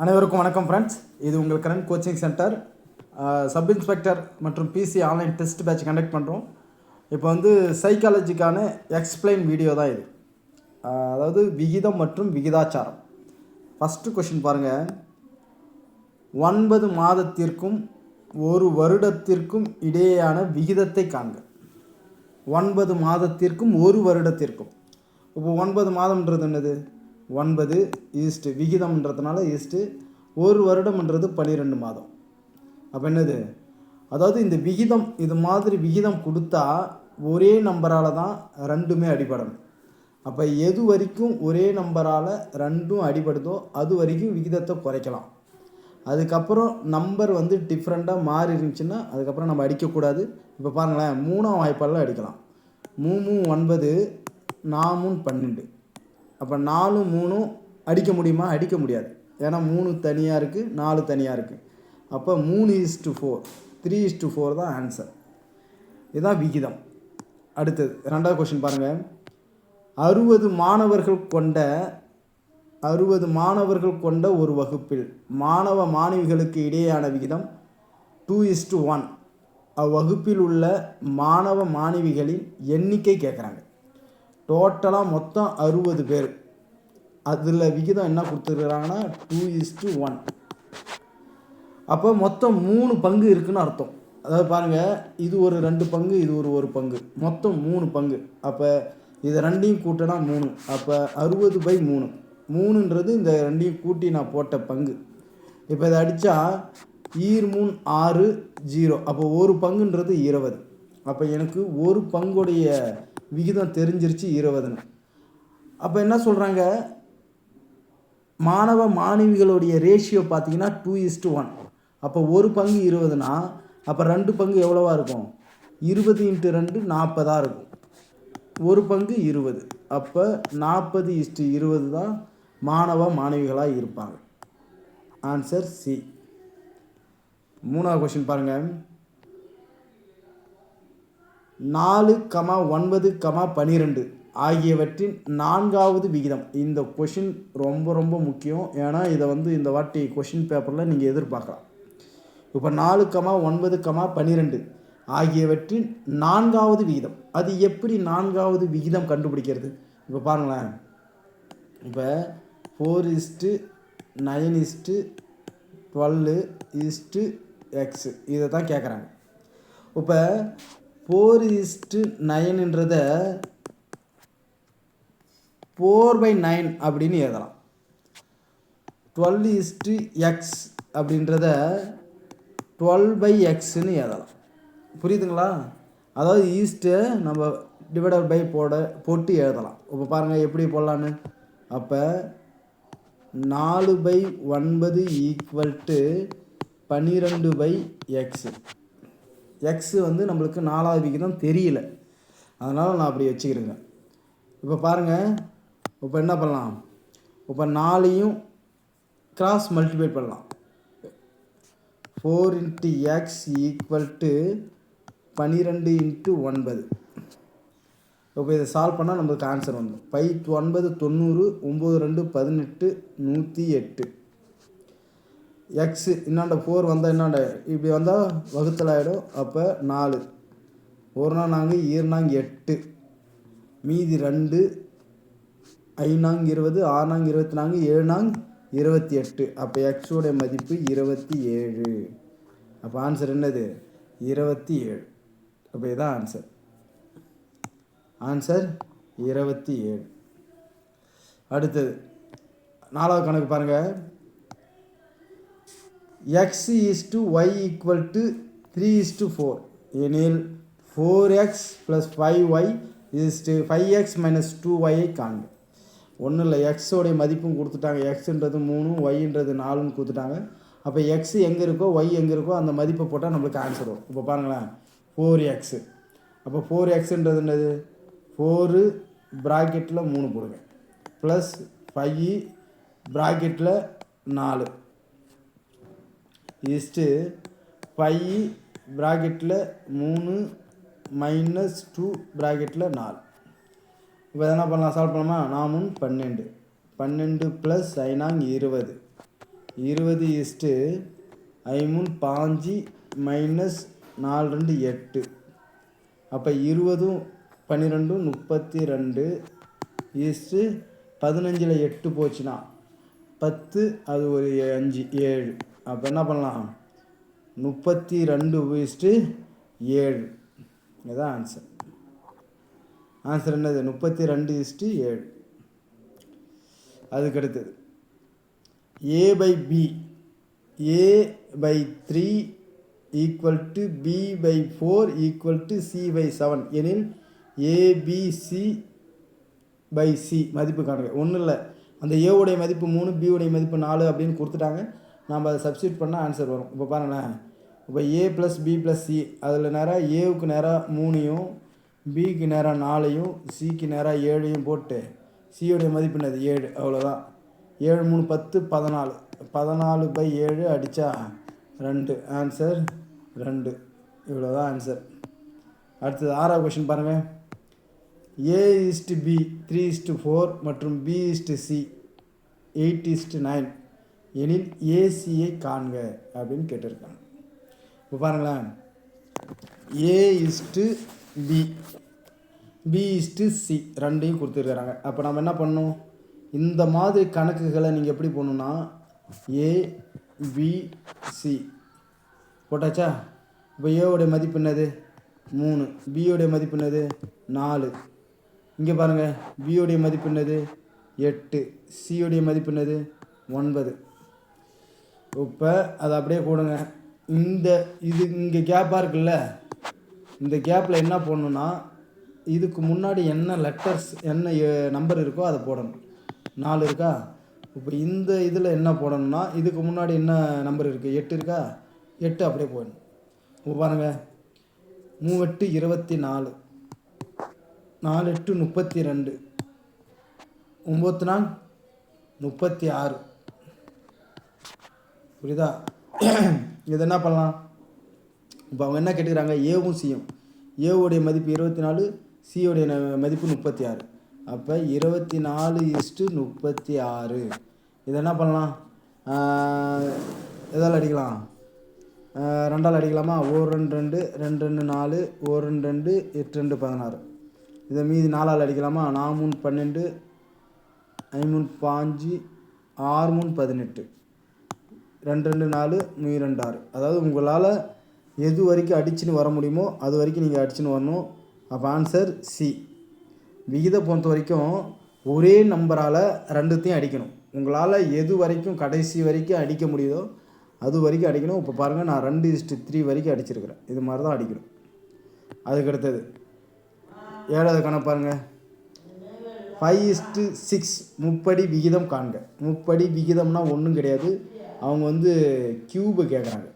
அனைவருக்கும் வணக்கம் ஃப்ரெண்ட்ஸ் இது உங்கள் current coaching centre sub inspector மற்றும் PC online test batch conduct பண்ணுறோம் இப்போ வந்து சைக்காலஜிக்கான எக்ஸ்பிளைன் வீடியோ தான் இது. அதாவது விகிதம் மற்றும் விகிதாச்சாரம். ஃபஸ்ட்டு கொஷின் பாருங்கள் ஒன்பது மாதத்திற்கும் ஒரு வருடத்திற்கும் இடையேயான விகிதத்தை காண்க. ஒன்பது மாதத்திற்கும் ஒரு வருடத்திற்கும். இப்போ ஒன்பது மாதம்ன்றது என்னது? ஒன்பது ஈஸ்ட்டு விகிதம்ன்றதுனால ஈஸ்ட்டு ஒரு வருடம்ன்றது பன்னிரெண்டு மாதம். அப்போ என்னது? அதாவது இந்த விகிதம் இது மாதிரி விகிதம் கொடுத்தா ஒரே நம்பரால் தான் ரெண்டுமே அடிபடணும். அப்போ எது வரைக்கும் ஒரே நம்பரால் ரெண்டும் அடிபடுதோ அது வரைக்கும் விகிதத்தை குறைக்கலாம். அதுக்கப்புறம் நம்பர் வந்து டிஃப்ரெண்ட்டாக மாறி இருந்துச்சுன்னா அதுக்கப்புறம் நம்ம அடிக்கக்கூடாது. இப்போ பாருங்களேன் மூணாம் வாய்ப்பாடில் அடிக்கலாம். மூணு ஒன்பது நாமும் பன்னெண்டு. அப்போ நாலும் மூணும் அடிக்க முடியுமா? அடிக்க முடியாது. ஏன்னா மூணு தனியாக இருக்குது நாலு தனியாக இருக்குது அப்போ மூணு is to four three is to four தான் ஆன்சர் இதுதான் விகிதம். அடுத்தது ரெண்டாவது கொஷின் பாருங்கள் அறுபது மாணவர்கள் கொண்ட அறுபது மாணவர்கள் கொண்ட ஒரு வகுப்பில் மாணவ மாணவிகளுக்கு இடையேயான விகிதம் டூ இஸ்டு ஒன் அவ்வகுப்பில் உள்ள மாணவ மாணவிகளின் எண்ணிக்கை கேட்குறாங்க டோட்டலாக மொத்தம் அறுபது பேர். அதில் விகிதம் என்ன கொடுத்துருக்குறாங்கன்னா டூ இஸ்டு ஒன் அப்போ மொத்தம் மூணு பங்கு இருக்குன்னு அர்த்தம். அதாவது பாருங்கள் இது ஒரு ரெண்டு பங்கு இது ஒரு ஒரு பங்கு. மொத்தம் மூணு பங்கு. அப்போ இதை ரெண்டையும் கூட்டினா மூணு. அப்போ அறுபது பை மூணு. மூணுன்றது இந்த ரெண்டையும் கூட்டி நான் போட்ட பங்கு. இப்போ இதை அடித்தா ஈர் மூணு ஆறு ஜீரோ. அப்போ ஒரு பங்குன்றது இருபது. அப்போ எனக்கு ஒரு பங்குடைய விகிதம் தெரிஞ்சிருச்சு இருபதுன்னு. அப்போ என்ன சொல்கிறாங்க மாணவ மாணவிகளுடைய ரேஷியோ பார்த்தீங்கன்னா டூ இஸ்டு ஒன் அப்போ ஒரு பங்கு இருபதுனா அப்போ ரெண்டு பங்கு எவ்வளோவா இருக்கும்? இருபது இன்ட்டு ரெண்டு நாற்பதாக இருக்கும். ஒரு பங்கு இருபது. அப்போ நாற்பது இஸ்டு இருபது தான் மாணவ மாணவிகளாக இருப்பாங்க. ஆன்சர் சி மூணாவது கொஷின் பாருங்கள் நாலு கமா ஒன்பது கமா பனிரெண்டு ஆகியவற்றின் நான்காவது விகிதம். இந்த கொஷின் ரொம்ப ரொம்ப முக்கியம். ஏன்னா இதை வந்து இந்த வாட்டி கொஷின் பேப்பரில் நீங்கள் எதிர்பார்க்கலாம். இப்போ நாலு கமா ஒன்பது கமா பன்னிரெண்டு ஆகியவற்றின் நான்காவது விகிதம். அது எப்படி நான்காவது விகிதம் கண்டுபிடிக்கிறது? இப்போ பாருங்களேன். இப்போ four is to nine is to twelve is to x இதை தான் கேட்குறாங்க இப்போ ஃபோர் இஸ்ட்டு நைனுன்றத ஃபோர் பை நைன் அப்படின்னு எழுதலாம். டுவெல் இஸ்ட்டு எக்ஸ் அப்படின்றத டுவெல் பை எக்ஸ்ன்னு எழுதலாம். புரியுதுங்களா? அதாவது ஈஸ்ட்டு நம்ம டிவைடட் பை போட போட்டு எழுதலாம். இப்போ பாருங்கள் எப்படி போடலான்னு அப்போ நாலு பை ஒன்பது ஈக்குவல் டு பன்னிரெண்டு பை எக்ஸு எக்ஸு வந்து நம்மளுக்கு நாலாவது விகிதம் தெரியல. அதனால் நான் அப்படி வச்சுக்கிறேங்க. இப்போ பாருங்கள் இப்போ என்ன பண்ணலாம்? இப்போ நாலையும் கிராஸ் மல்டிப்ளை பண்ணலாம். Four into x equal to பன்னிரெண்டு இன்ட்டு ஒன்பது. இப்போ இதை சால்வ் பண்ணால் நம்மளுக்கு ஆன்சர் வந்துடும் பை ஒன்பது தொண்ணூறு ஒம்பது ரெண்டு பதினெட்டு நூற்றி எட்டு. எக்ஸு இன்னாண்ட ஃபோர் வந்தால் இன்னாண்ட? இப்படி வந்தால் வகுத்தல் ஆகிடும் அப்போ நாலு. ஒரு நாள் நாங்கள் ஈர்னாங்க எட்டு. மீதி ரெண்டு ஐநாங்க இருபது ஆறுநாங்க இருபத்தி நான்கு ஏழுநாங்க இருபத்தி எட்டு. அப்போ எக்ஸோடைய மதிப்பு இருபத்தி ஏழு. அப்போ ஆன்சர் என்னது? இருபத்தி ஏழு. அப்போ இதான் ஆன்சர் ஆன்சர் இருபத்தி ஏழு. அடுத்தது. நாலாவது கணக்கு பாருங்கள் x is to y equal to three is to four எனில் four x plus five y is to five x minus two ஒய்யை காண்க. ஒன்றும் இல்லை எக்ஸோடைய மதிப்பும் கொடுத்துட்டாங்க. எக்ஸுன்றது மூணு ஒய்ன்றது நாலுன்னு கொடுத்துட்டாங்க. அப்போ எக்ஸ் எங்கே இருக்கோ ஒய் எங்கே இருக்கோ அந்த மதிப்பை போட்டால் நம்மளுக்கு ஆன்சர் வரும். இப்போ பாருங்களேன். ஃபோர் எக்ஸு அப்போ ஃபோர் எக்ஸுன்றது என்னது? ஃபோரு ப்ராக்கெட்டில் மூணு போடுங்க. ப்ளஸ் ஃபைவ் ப்ராக்கெட்டில் நாலு. இஸ்ட்டு ஃபைவ் ப்ராக்கெட்டில் மூணு மைனஸ் டூ ப்ராக்கெட்டில் நாலு. இப்போ என்ன பண்ணலாம் சால்வ் பண்ணலாமா? நாமும் பன்னெண்டு. பன்னெண்டு ப்ளஸ் ஐநாங் இருபது. இருபது இஸ்ட்டு ஐமூணு பாஞ்சு மைனஸ் நாலு ரெண்டு எட்டு. அப்போ இருபதும் பன்னிரெண்டும் முப்பத்தி ரெண்டு ஈஸ்ட்டு பதினஞ்சில் எட்டு போச்சுன்னா பத்து அது ஒரு அஞ்சு ஏழு. அப்போ என்ன பண்ணலாம்? முப்பத்தி ரெண்டு இஸ்ட்டு ஏழு. இதுதான் ஆன்சர் ஆன்சர் என்னது? முப்பத்தி ரெண்டு இஸ்ட்டு ஏழு. அதுக்கடுத்தது a by b a by three equal to b by four equal to c by seven எனில் a b c by c மதிப்பு காணுங்க ஒன்றும் இல்லை அந்த ஏவுடைய மதிப்பு மூணு பி உடைய மதிப்பு நாலு அப்படின்னு கொடுத்துட்டாங்க. நம்ம அதை சப்ஸ்டியூட் பண்ணால் ஆன்சர் வரும். இப்போ பாருங்களேன். இப்போ a plus b plus c அதில் நேராக ஏவுக்கு நேராக மூணையும் பிக்கு நேராக நாலையும் சிக்கு நேராக ஏழையும் போட்டு சியோடைய மதிப்பு என்னது ஏழு அவ்வளோதான் ஏழு மூணு பத்து பதினாலு. பதினாலு பை ஏழு அடித்தா ரெண்டு. ஆன்சர் ரெண்டு. இவ்வளோதான் ஆன்சர் அடுத்தது ஆறாவது கொஷின் பாருங்கள் a is to b three is to four மற்றும் b is to c eight is to nine எனில் ஏசியை காண்க அப்படின்னு கேட்டிருக்காங்க. இப்போ பாருங்களேன். A is to b b is to c ரெண்டையும் கொடுத்துருக்குறாங்க. அப்போ நம்ம என்ன பண்ணணும்? இந்த மாதிரி கணக்குகளை நீங்கள் எப்படி பண்ணணும்னா ஏ பி சி போட்டாச்சா? இப்போ ஏவோடைய மதிப்பு என்னது? மூணு. பியோடைய மதிப்பு என்னது? நாலு. இங்கே பாருங்கள் பியோடைய மதிப்பு என்னது? எட்டு. சியோடைய மதிப்பு என்னது? ஒன்பது. இப்போ அதை அப்படியே போடுங்க. இந்த இது இங்கே கேப்பாக இருக்குல்ல? இந்த கேப்பில் என்ன போடணுன்னா இதுக்கு முன்னாடி என்ன லெட்டர்ஸ் என்ன நம்பர் இருக்கோ அதை போடணும். நாலு இருக்கா? இப்போ இந்த இதில் என்ன போடணும்னா இதுக்கு முன்னாடி என்ன நம்பர் இருக்குது எட்டு இருக்கா? எட்டு அப்படியே போடணும். இப்போ பாருங்கள் மூவெட்டு இருபத்தி நாலு நாலு எட்டு முப்பத்தி ரெண்டு. ஒம்பத்து நாள் முப்பத்தி ஆறு. புரியுதா? இது என்ன பண்ணலாம்? இப்போ அவங்க என்ன கேட்டுக்கிறாங்க? ஏவும் சியும் ஏவுடைய மதிப்பு இருபத்தி நாலு சியோடைய ந- மதிப்பு முப்பத்தி ஆறு அப்போ இருபத்தி நாலு இஸ்ட்டு முப்பத்தி ஆறு இதை என்ன பண்ணலாம்? எதால் அடிக்கலாம்? ரெண்டால் அடிக்கலாமா? ஒரு ரெண்டு ரெண்டு ரெண்டு ரெண்டு நாலு ஒரு ரெண்டு ரெண்டு எட்டு ரெண்டு பதினாறு. இதை மீதி நாலால் அடிக்கலாமா? நாலு மூணு பன்னெண்டு ஐமூணு பாஞ்சு ஆறு மூணு பதினெட்டு. ரெண்டு ரெண்டு நாலு மீ ரெண்டு ஆறு. அதாவது உங்களால் எது வரைக்கும் அடிச்சுன்னு வர முடியுமோ அது வரைக்கும் நீங்கள் அடிச்சுன்னு வரணும். அப்போ ஆன்சர் சி விகித பொறுத்த வரைக்கும் ஒரே நம்பரால் ரெண்டுத்தையும் அடிக்கணும். உங்களால் எது வரைக்கும் கடைசி வரைக்கும் அடிக்க முடியுதோ அது வரைக்கும் அடிக்கணும். இப்போ பாருங்கள் நான் ரெண்டு இஸ்ட்டு த்ரீ வரைக்கும் அடிச்சிருக்கிறேன். இது மாதிரி தான் அடிக்கணும். அதுக்கு அடுத்தது. ஏழாவது கணக்கு பாருங்கள் ஃபைவ் இஸ்ட்டு சிக்ஸ் முப்படி விகிதம் காண்க. முப்படி விகிதம்னா ஒன்றும் கிடையாது. அவங்க வந்து கியூபை கேட்குறாங்க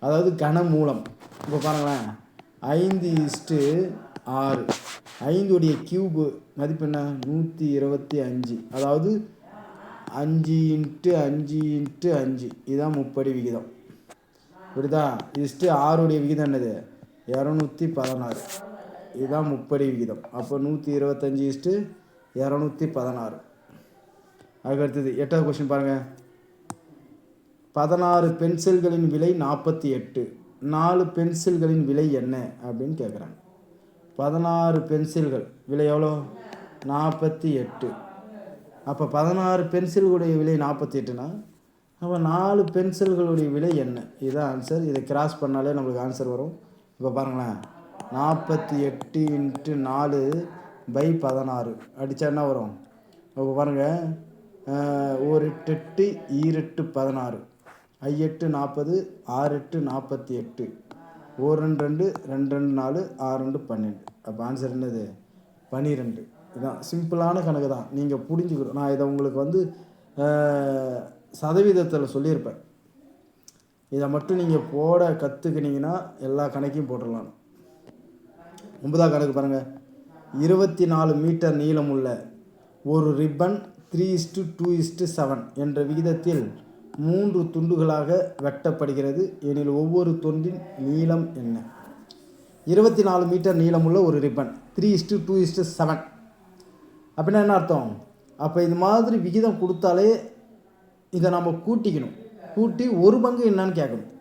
அதாவது கனமூலம் இப்போ பாருங்களேன். ஐந்து இஸ்ட்டு ஆறு. ஐந்துடைய கியூபு மதிப்பு என்ன? நூற்றி இருபத்தி அஞ்சு. அதாவது அஞ்சு இன்ட்டு அஞ்சு இன்ட்டு அஞ்சு. இதுதான் முப்படி விகிதம். புரியுதா? இஸ்ட்டு ஆறுடைய விகிதம் என்னது? இரநூத்தி பதினாறு. இதுதான் முப்படி விகிதம். அப்போ நூற்றி இருபத்தஞ்சி இஸ்ட்டு இரநூத்தி பதினாறு. அதுக்கு அடுத்தது எட்டாவது கொஸ்டின் பாருங்கள் பதினாறு பென்சில்களின் விலை நாற்பத்தி எட்டு. நாலு பென்சில்களின் விலை என்ன? அப்படின்னு கேட்குறாங்க பதினாறு பென்சில்கள். விலை எவ்வளோ? நாற்பத்தி எட்டு. அப்போ பதினாறு பென்சில்களுடைய விலை நாற்பத்தி எட்டுனா அப்போ நாலு பென்சில்களுடைய விலை என்ன? இதுதான் ஆன்சர் இதை கிராஸ் பண்ணாலே நம்மளுக்கு ஆன்சர் வரும். இப்போ பாருங்களேன். நாற்பத்தி எட்டு இன்ட்டு நாலு பை பதினாறு. அடித்தா என்ன வரும்? இப்போ பாருங்கள் ஒரு எட்டு எட்டு ஈரெட்டு பதினாறு. ஐயெட்டு நாற்பது ஆறு எட்டு நாற்பத்தி எட்டு ஒரு ரெண்டு ரெண்டு ரெண்டு ரெண்டு நாலு ஆறு ரெண்டு பன்னெண்டு. அப்போ ஆன்சர் என்னது? பன்னிரெண்டு இதுதான் சிம்பிளான கணக்கு தான். நீங்கள் புரிஞ்சுக்கணும். நான் இதை உங்களுக்கு வந்து சதவீதத்தில் சொல்லியிருப்பேன். இதை மட்டும் நீங்கள் போட கற்றுக்கினீங்கன்னா எல்லா கணக்கையும் போட்டுடலாம். ஒன்பதாம் கணக்கு பாருங்கள் இருபத்தி நாலு மீட்டர் நீளமுள்ள ஒரு ribbon three is to two is to seven என்ற விகிதத்தில் மூன்று துண்டுகளாக வெட்டப்படுகிறது. எனில் ஒவ்வொரு துண்டின் நீளம் என்ன? இருபத்தி நாலு மீட்டர் நீளமுள்ள ஒரு ribbon. Three is to two is to seven அப்படின்னா என்ன அர்த்தம்? அப்போ இது மாதிரி விகிதம் கொடுத்தாலே இதை நம்ம கூட்டிக்கணும். கூட்டி ஒரு பங்கு என்னன்னு கேட்கணும்.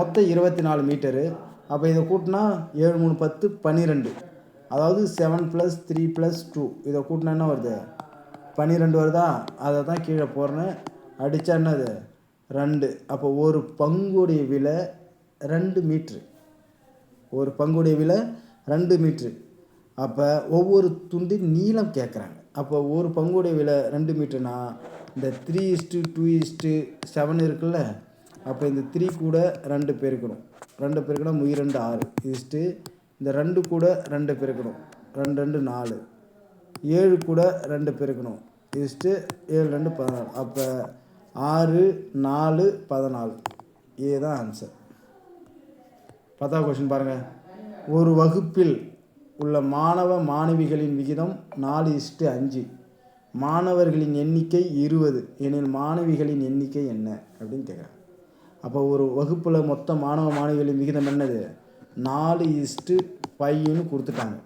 மொத்தம் இருபத்தி நாலு மீட்டரு. அப்போ இதை கூட்டினா ஏழு மூணு பத்து பன்னிரெண்டு அதாவது seven plus three plus two இதை கூட்டினா என்ன வருது? பன்னிரெண்டு வருதா? அதை தான் கீழே போடுறேன். அடித்தா என்னது? ரெண்டு. அப்போ ஒரு பங்குடைய விலை ரெண்டு மீட்ரு. ஒரு பங்குடைய விலை ரெண்டு மீட்ரு. அப்போ ஒவ்வொரு துண்டின் நீளம் கேட்குறாங்க அப்போ ஒரு பங்குடைய விலை ரெண்டு மீட்டர்னா இந்த three is to two is to seven இருக்குல்ல? அப்போ இந்த த்ரீ கூட ரெண்டு பெருக்கணும் ரெண்டு பெருக்கணும் முய் ரெண்டு ஆறு. இஸ்ட்டு இந்த ரெண்டு கூட ரெண்டு பெருக்கணும் ரெண்டு ரெண்டு நாலு. ஏழு கூட ரெண்டு பெருக்கணும் இஸ்ட்டு ஏழு ரெண்டு பதினாலு. அப்போ ஆறு நாலு பதினாலு. இதுதான் ஆன்சர் பத்தாவது கொஸ்டின் பாருங்கள் ஒரு வகுப்பில் உள்ள மாணவ மாணவிகளின் விகிதம் நாலு இஸ்ட்டு அஞ்சு. மாணவர்களின் எண்ணிக்கை இருபது. எனில் மாணவிகளின் எண்ணிக்கை என்ன? அப்படின்னு கேட்குறாங்க அப்போ ஒரு வகுப்பில் மொத்த மாணவ மாணவிகளின் விகிதம் என்னது? நாலு இஸ்ட்டு பையன்னு கொடுத்துட்டாங்க.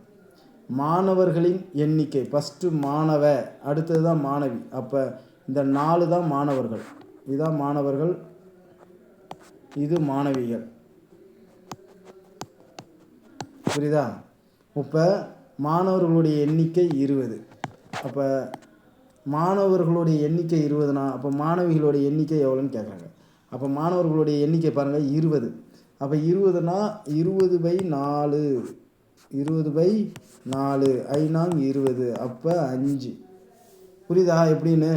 மாணவர்களின் எண்ணிக்கை. ஃபஸ்ட்டு மாணவ அடுத்தது தான் மாணவி. அப்போ இந்த நாலு தான் மாணவர்கள். இதுதான் மாணவர்கள் இது மாணவிகள். புரியுதா? இப்போ மாணவர்களுடைய எண்ணிக்கை இருபது. அப்போ மாணவர்களுடைய எண்ணிக்கை இருபதுனா அப்போ மாணவிகளுடைய எண்ணிக்கை எவ்வளோன்னு கேட்குறாங்க. அப்போ மாணவர்களுடைய எண்ணிக்கை பாருங்கள் இருபது. அப்போ இருபதுனா இருபது பை நாலு. இருபது பை நாலு. ஐநாங் இருபது. அப்போ அஞ்சு. புரியுதா? எப்படின்னு?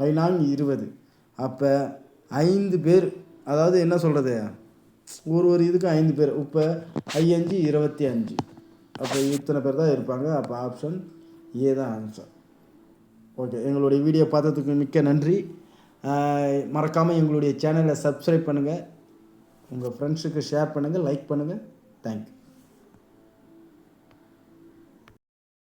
பதினான்கு இருபது. அப்போ ஐந்து பேர் அதாவது என்ன சொல்கிறது ஒரு ஒரு இதுக்கு ஐந்து பேர். இப்போ ஐயஞ்சு இருபத்தி அஞ்சு. அப்போ இத்தனை பேர் தான் இருப்பாங்க. அப்போ ஆப்ஷன் ஏ தான் ஆன்சர் ஓகே எங்களுடைய வீடியோ பார்த்ததுக்கு மிக்க நன்றி. மறக்காமல் எங்களுடைய சேனலை சப்ஸ்கிரைப் பண்ணுங்கள் உங்கள் ஃப்ரெண்ட்ஸுக்கு ஷேர் பண்ணுங்கள் லைக் பண்ணுங்கள் தேங்க்யூ